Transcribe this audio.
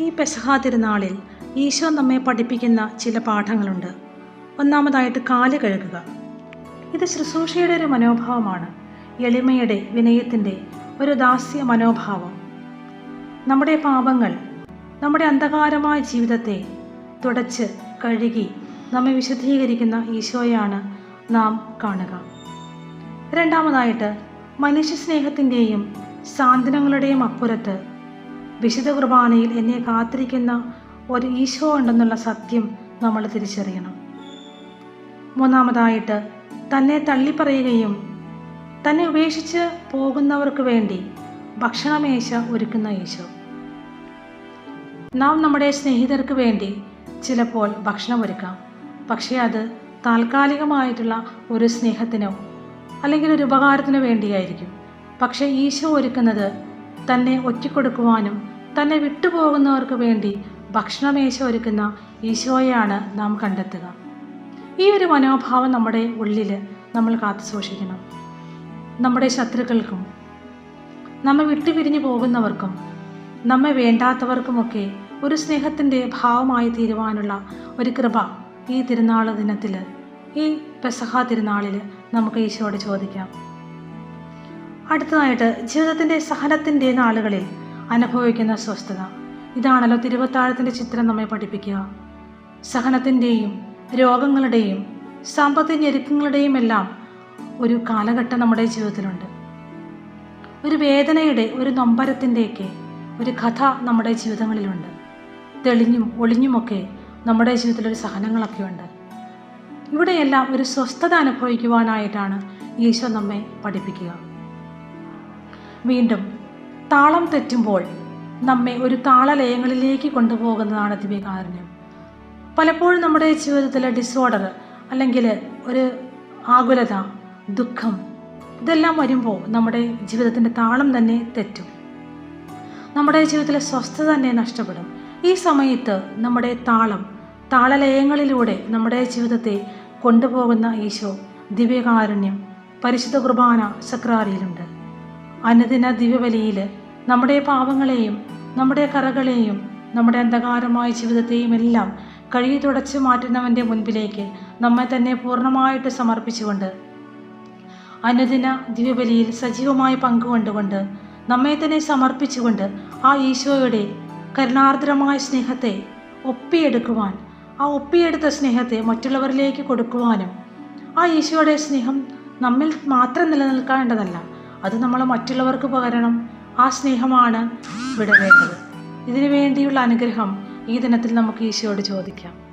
ഈ പെസഹ തിരുനാളിൽ ഈശോ നമ്മെ പഠിപ്പിക്കുന്ന ചില പാഠങ്ങളുണ്ട്. ഒന്നാമതായിട്ട് കാൽ കഴുകുക. ഇത് ശുശ്രൂഷയുടെ ഒരു മനോഭാവമാണ്. എളിമയുടെ വിനയത്തിന്റെ ഒരു ദാസ്യ മനോഭാവം. നമ്മുടെ പാപങ്ങൾ നമ്മുടെ അന്ധകാരമായ ജീവിതത്തെ തുടച്ച് കഴുകി നമ്മെ വിശുദ്ധീകരിക്കുന്ന ഈശോയാണ് നാം കാണുക. രണ്ടാമതായിട്ട് മനുഷ്യ സ്നേഹത്തിന്റെയും സാന്ത്വനങ്ങളുടെയും അപ്പുറത്ത് വിശുദ്ധ കുർബാനയിൽ എന്നെ കാത്തിരിക്കുന്ന ഒരു ഈശോ ഉണ്ടെന്നുള്ള സത്യം നമ്മൾ തിരിച്ചറിയണം. മൂന്നാമതായിട്ട് തന്നെ തള്ളിപ്പറയുകയും തന്നെ ഉപേക്ഷിച്ച് പോകുന്നവർക്ക് വേണ്ടി ഭക്ഷണമേശ ഒരുക്കുന്ന ഈശോ. നാം നമ്മുടെ സ്നേഹിതർക്ക് വേണ്ടി ചിലപ്പോൾ ഭക്ഷണം ഒരുക്കാം. പക്ഷേ അത് താൽക്കാലികമായിട്ടുള്ള ഒരു സ്നേഹത്തിനോ അല്ലെങ്കിൽ ഒരു ഉപകാരത്തിനോ വേണ്ടിയായിരിക്കും. പക്ഷേ ഈശോ ഒരുക്കുന്നത് തന്നെ ഒറ്റിക്കൊടുക്കുവാനും തന്നെ വിട്ടുപോകുന്നവർക്ക് വേണ്ടി ഭക്ഷണമേശ ഒരുക്കുന്ന ഈശോയെയാണ് നാം കണ്ടെത്തുക. ഈ ഒരു മനോഭാവം നമ്മുടെ ഉള്ളിൽ നമ്മൾ കാത്തുസൂക്ഷിക്കണം നമ്മുടെ ശത്രുക്കൾക്കും നമ്മെ വിട്ടുപിരിഞ്ഞു പോകുന്നവർക്കും നമ്മെ വേണ്ടാത്തവർക്കുമൊക്കെ ഒരു സ്നേഹത്തിന്റെ ഭാവമായി തീരുവാനുള്ള ഒരു കൃപ ഈ തിരുനാൾ ദിനത്തിൽ ഈ പെസഹ തിരുനാളിൽ നമുക്ക് ഈശോയോട് ചോദിക്കാം. അടുത്തതായിട്ട് ജീവിതത്തിന്റെ സഹനത്തിന്റെ നാളുകളിൽ അനുഭവിക്കുന്ന സ്വസ്ഥത. ഇതാണല്ലോ തിരുവത്താഴത്തിന്റെ ചിത്രം നമ്മെ പഠിപ്പിക്കുക. സഹനത്തിന്റെയും രോഗങ്ങളുടെയും സാമ്പത്തിക ഞെരുക്കങ്ങളുടെയും എല്ലാം ഒരു കാലഘട്ടം നമ്മുടെ ജീവിതത്തിലുണ്ട്. ഒരു വേദനയുടെ ഒരു നൊമ്പരത്തിന്റെയൊക്കെ ഒരു കഥ നമ്മുടെ ജീവിതങ്ങളിലുണ്ട്. തെളിഞ്ഞും ഒളിഞ്ഞുമൊക്കെ നമ്മുടെ ജീവിതത്തിലൊരു സഹനങ്ങളൊക്കെ ഉണ്ട് ഇവിടെയെല്ലാം ഒരു സ്വസ്ഥത അനുഭവിക്കുവാനായിട്ടാണ് ഈശോ നമ്മെ പഠിപ്പിക്കുക. വീണ്ടും താളം തെറ്റുമ്പോൾ നമ്മെ ഒരു താളലയങ്ങളിലേക്ക് കൊണ്ടുപോകുന്നതാണ് ദിവ്യകാരുണ്യം. പലപ്പോഴും നമ്മുടെ ജീവിതത്തിലെ ഡിസോർഡർ അല്ലെങ്കിൽ ഒരു ആകുലത ദുഃഖം ഇതെല്ലാം വരുമ്പോൾ നമ്മുടെ ജീവിതത്തിന്റെ താളം തന്നെ തെറ്റും. നമ്മുടെ ജീവിതത്തിലെ സ്വസ്ഥത തന്നെ നഷ്ടപ്പെടും. ഈ സമയത്ത് നമ്മുടെ താളം താളലയങ്ങളിലൂടെ നമ്മുടെ ജീവിതത്തെ കൊണ്ടുപോകുന്ന ഈശോ ദിവ്യകാരുണ്യം പരിശുദ്ധ കുർബാന സക്രാരിയിലുണ്ട് അനുദിന ദിവ്യബലിയിൽ നമ്മുടെ പാപങ്ങളെയും നമ്മുടെ കറകളെയും നമ്മുടെ അന്ധകാരമായ ജീവിതത്തെയും എല്ലാം കഴുകി തുടച്ച് മാറ്റുന്നവന്റെ മുൻപിലേക്ക് നമ്മെ തന്നെ പൂർണമായിട്ട് സമർപ്പിച്ചുകൊണ്ട് അനുദിന ദിവ്യബലിയിൽ സജീവമായി പങ്കുകൊണ്ടുകൊണ്ട് നമ്മെ തന്നെ സമർപ്പിച്ചുകൊണ്ട് ആ ഈശോയുടെ കരുണാർദ്രമായ സ്നേഹത്തെ ഒപ്പിയെടുക്കുവാൻ ആ ഒപ്പിയെടുത്ത സ്നേഹത്തെ മറ്റുള്ളവരിലേക്ക് കൊടുക്കുവാനും ആ ഈശോയുടെ സ്നേഹം നമ്മിൽ മാത്രം നിലനിൽക്കേണ്ടതല്ല. അത് നമ്മൾ മറ്റുള്ളവർക്ക് പകരണം. ആ സ്നേഹമാണ് വിടവേണ്ടത്. ഇതിനു വേണ്ടിയുള്ള അനുഗ്രഹം ഈ ദിനത്തിൽ നമുക്ക് ഈശോയോട് ചോദിക്കാം.